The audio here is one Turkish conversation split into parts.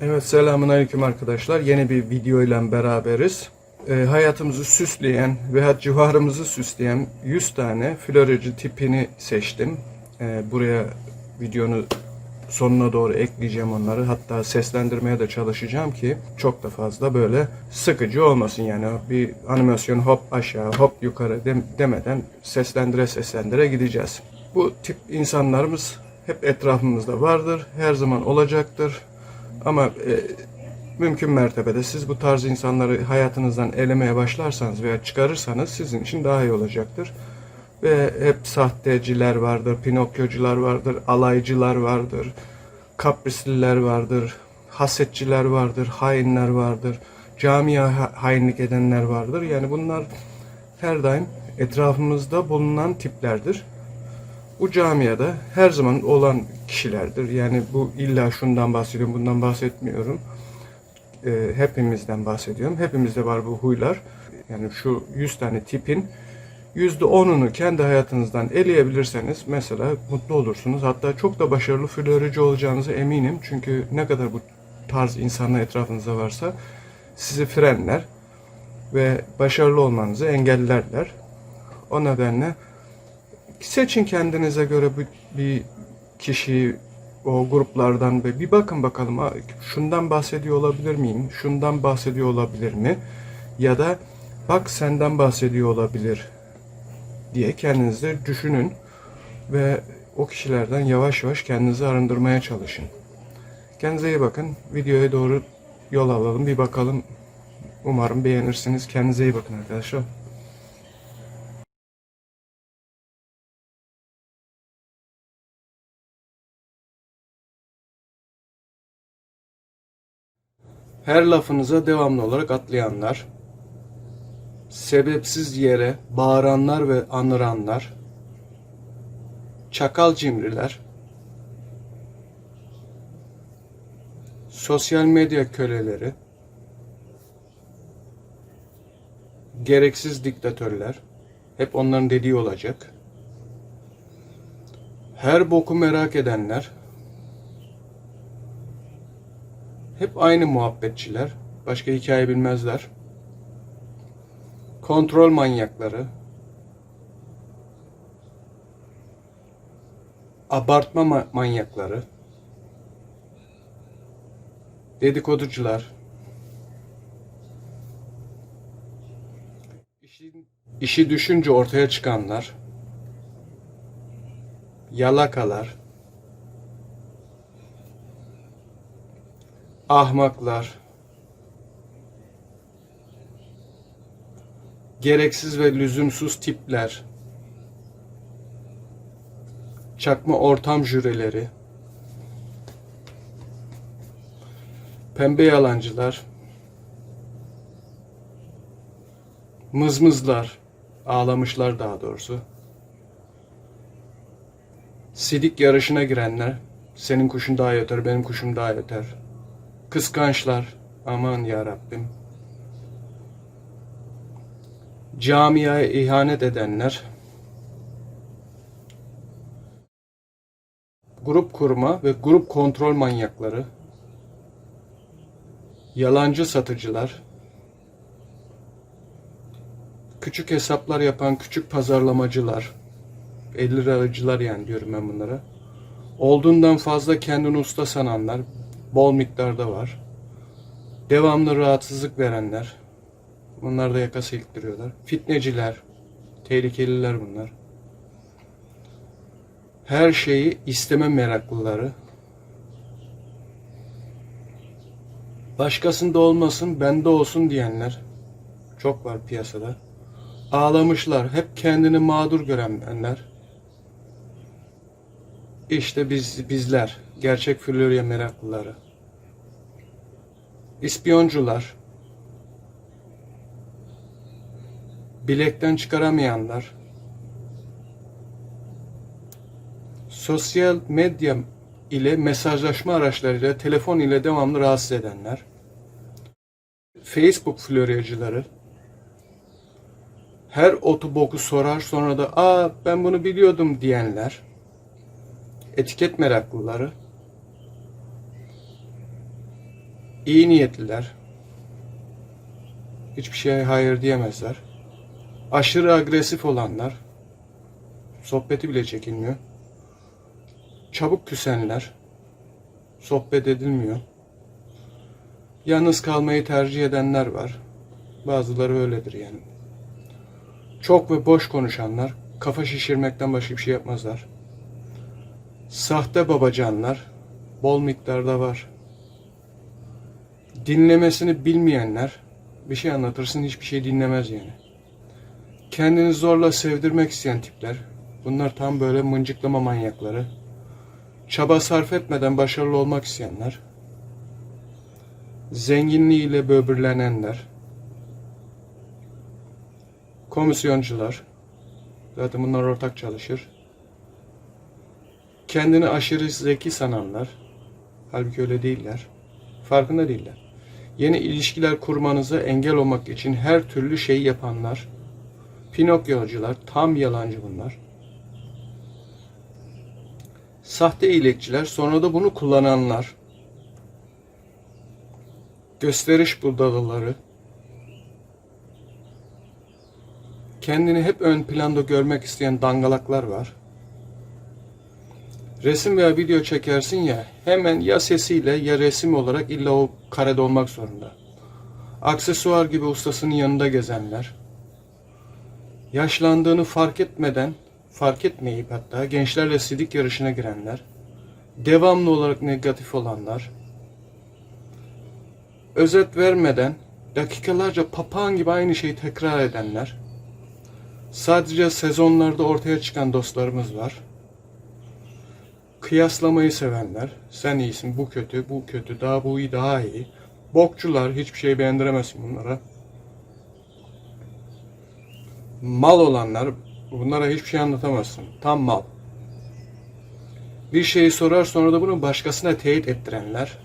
Evet selamun aleyküm arkadaşlar. Yeni bir video ile beraberiz. Ee, hayatımızı süsleyen veya civarımızı süsleyen 100 tane floreci tipini seçtim. Ee, buraya videonun sonuna doğru ekleyeceğim onları. Hatta seslendirmeye de çalışacağım ki çok da fazla böyle sıkıcı olmasın. Yani bir animasyon hop aşağı hop yukarı dem- demeden seslendire seslendire gideceğiz. Bu tip insanlarımız hep etrafımızda vardır. Her zaman olacaktır. Ama e, mümkün mertebede siz bu tarz insanları hayatınızdan elemeye başlarsanız veya çıkarırsanız sizin için daha iyi olacaktır. Ve hep sahteciler vardır, pinokyocular vardır, alaycılar vardır, kaprisliler vardır, hasetçiler vardır, hainler vardır, camiye ha- hainlik edenler vardır. Yani bunlar her daim etrafımızda bulunan tiplerdir. Bu camiada her zaman olan kişilerdir. Yani bu illa şundan bahsediyorum, bundan bahsetmiyorum. Ee, hepimizden bahsediyorum. Hepimizde var bu huylar. Yani şu 100 tane tipin %10'unu kendi hayatınızdan eleyebilirseniz mesela mutlu olursunuz. Hatta çok da başarılı flörücü olacağınıza eminim. Çünkü ne kadar bu tarz insanlar etrafınızda varsa sizi frenler ve başarılı olmanızı engellerler. O nedenle seçin kendinize göre bir, bir kişiyi o gruplardan ve bir bakın bakalım "Aa, şundan bahsediyor olabilir miyim? Şundan bahsediyor olabilir mi? Ya da bak senden bahsediyor olabilir diye kendinizi düşünün ve o kişilerden yavaş yavaş kendinizi arındırmaya çalışın. Kendinize iyi bakın. Videoya doğru yol alalım. Bir bakalım. Umarım beğenirsiniz. Kendinize iyi bakın arkadaşlar. Her lafınıza devamlı olarak atlayanlar, sebepsiz yere bağıranlar ve anıranlar, çakal cimriler, sosyal medya köleleri, gereksiz diktatörler, hep onların dediği olacak. Her boku merak edenler, hep aynı muhabbetçiler, başka hikaye bilmezler. Kontrol manyakları, abartma ma- manyakları, dedikoducular, işi, işi düşünce ortaya çıkanlar, yalakalar, ahmaklar, gereksiz ve lüzumsuz tipler, çakma ortam jüreleri, pembe yalancılar, mızmızlar, ağlamışlar daha doğrusu, sidik yarışına girenler, senin kuşun daha yeter, benim kuşum daha yeter, kıskançlar, aman ya Rabbim, camiaya ihanet edenler, grup kurma ve grup kontrol manyakları, yalancı satıcılar, küçük hesaplar yapan küçük pazarlamacılar, 50 liracılar yani diyorum ben bunlara, olduğundan fazla kendini usta sananlar, bol miktarda var, devamlı rahatsızlık verenler, bunlar da yaka silktiriyorlar, fitneciler, tehlikeliler bunlar, her şeyi isteme meraklıları, başkasında olmasın bende olsun diyenler çok var piyasada. Ağlamışlar, hep kendini mağdur görenler. İşte biz bizler, gerçek Florya meraklıları. İspiyoncular, bilekten çıkaramayanlar, sosyal medya ile mesajlaşma araçlarıyla telefon ile devamlı rahatsız edenler, Facebook floryacıları, her otu boku sorar sonra da aa ben bunu biliyordum diyenler, etiket meraklıları, iyi niyetliler. Hiçbir şeye hayır diyemezler. Aşırı agresif olanlar. Sohbeti bile çekilmiyor. Çabuk küsenler. Sohbet edilmiyor. Yalnız kalmayı tercih edenler var. Bazıları öyledir yani. Çok ve boş konuşanlar kafa şişirmekten başka bir şey yapmazlar. Sahte babacanlar bol miktarda var. Dinlemesini bilmeyenler bir şey anlatırsın hiçbir şey dinlemez yani. Kendini zorla sevdirmek isteyen tipler. Bunlar tam böyle mıncıklama manyakları. Çaba sarf etmeden başarılı olmak isteyenler. Zenginliğiyle böbürlenenler. Komisyoncular. Zaten bunlar ortak çalışır. Kendini aşırı zeki sananlar. Halbuki öyle değiller. Farkında değiller. Yeni ilişkiler kurmanıza engel olmak için her türlü şeyi yapanlar. Pinokyocular, tam yalancı bunlar. Sahte iyilikçiler, sonra da bunu kullananlar. Gösteriş budalaları. Kendini hep ön planda görmek isteyen dangalaklar var. Resim veya video çekersin ya hemen ya sesiyle ya resim olarak illa o karede olmak zorunda. Aksesuar gibi ustasının yanında gezenler. Yaşlandığını fark etmeden, fark etmeyip hatta gençlerle sidik yarışına girenler. Devamlı olarak negatif olanlar. Özet vermeden dakikalarca papağan gibi aynı şeyi tekrar edenler. Sadece sezonlarda ortaya çıkan dostlarımız var. Kıyaslamayı sevenler. Sen iyisin, bu kötü, bu kötü, daha bu iyi, daha iyi. Bokçular, hiçbir şey beğendiremezsin bunlara. Mal olanlar, bunlara hiçbir şey anlatamazsın. Tam mal. Bir şeyi sorar sonra da bunu başkasına teyit ettirenler.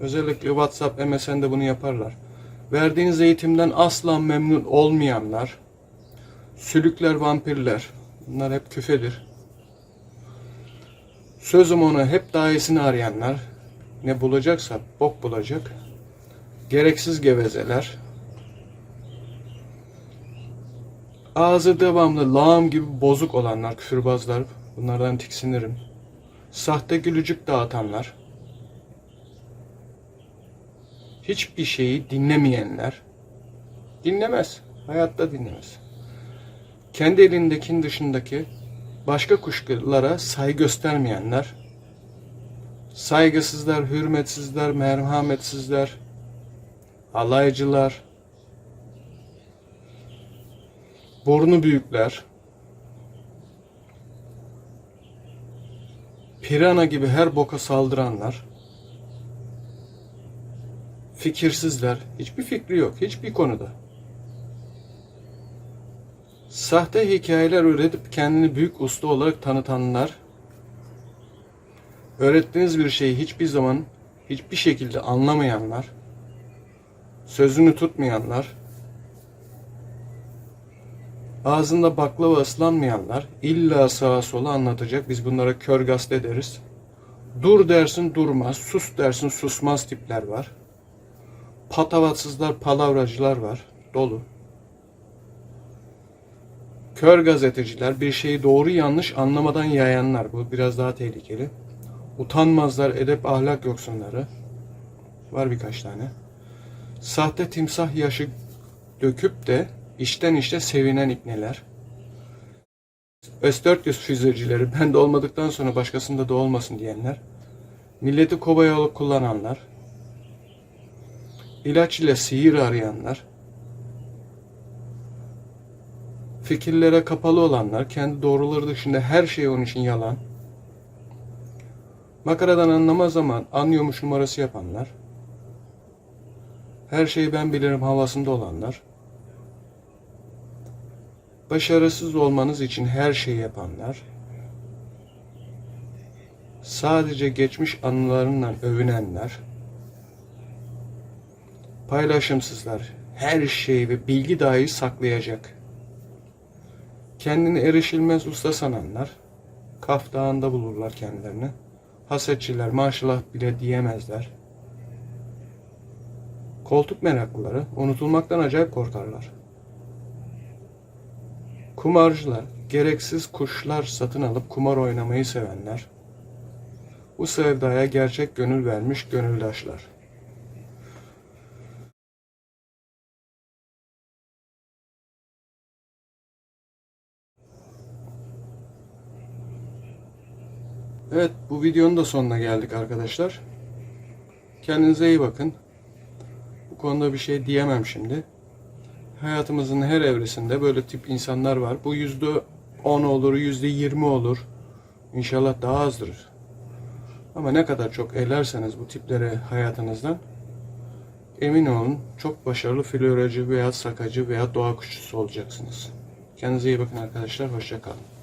Özellikle WhatsApp, MSN'de bunu yaparlar. Verdiğiniz eğitimden asla memnun olmayanlar. Sülükler, vampirler. Bunlar hep küfedir. Sözüm ona hep daha iyisini arayanlar. Ne bulacaksa bok bulacak. Gereksiz gevezeler. Ağzı devamlı lağım gibi bozuk olanlar, küfürbazlar. Bunlardan tiksinirim. Sahte gülücük dağıtanlar. Hiçbir şeyi dinlemeyenler. Dinlemez. Hayatta dinlemez. Kendi elindekinin dışındaki başka kuşkulara saygı göstermeyenler, saygısızlar, hürmetsizler, merhametsizler, alaycılar, burnu büyükler, pirana gibi her boka saldıranlar, fikirsizler, hiçbir fikri yok, hiçbir konuda. Sahte hikayeler üretip kendini büyük usta olarak tanıtanlar, öğrettiğiniz bir şeyi hiçbir zaman hiçbir şekilde anlamayanlar, sözünü tutmayanlar, ağzında baklava ıslanmayanlar, illa sağa sola anlatacak, biz bunlara kör gazete deriz. Dur dersin durmaz, sus dersin susmaz tipler var. Patavatsızlar, palavracılar var, dolu. Kör gazeteciler bir şeyi doğru yanlış anlamadan yayanlar. Bu biraz daha tehlikeli. Utanmazlar, edep ahlak yoksunları. Var birkaç tane. Sahte timsah yaşı döküp de işten işte sevinen ipneler. S-400 füzecileri bende olmadıktan sonra başkasında da olmasın diyenler. Milleti kobaya alıp kullananlar. İlaç ile sihir arayanlar. Fikirlere kapalı olanlar, kendi doğruları dışında her şey onun için yalan. Makaradan anlamaz zaman anlıyormuş numarası yapanlar. Her şeyi ben bilirim havasında olanlar. Başarısız olmanız için her şeyi yapanlar. Sadece geçmiş anılarından övünenler. Paylaşımsızlar. Her şeyi ve bilgi dahi saklayacak. Kendini erişilmez usta sananlar, Kaf Dağı'nda bulurlar kendilerini. Hasetçiler maşallah bile diyemezler. Koltuk meraklıları unutulmaktan acayip korkarlar. Kumarcılar, gereksiz kuşlar satın alıp kumar oynamayı sevenler. Bu sevdaya gerçek gönül vermiş gönüldaşlar. Evet, bu videonun da sonuna geldik arkadaşlar. Kendinize iyi bakın. Bu konuda bir şey diyemem şimdi. Hayatımızın her evresinde böyle tip insanlar var. Bu yüzde 10 olur, yüzde 20 olur. İnşallah daha azdır. Ama ne kadar çok elerseniz bu tipleri hayatınızdan emin olun çok başarılı floracı veya sakacı veya doğa kuşçusu olacaksınız. Kendinize iyi bakın arkadaşlar. Hoşça kalın.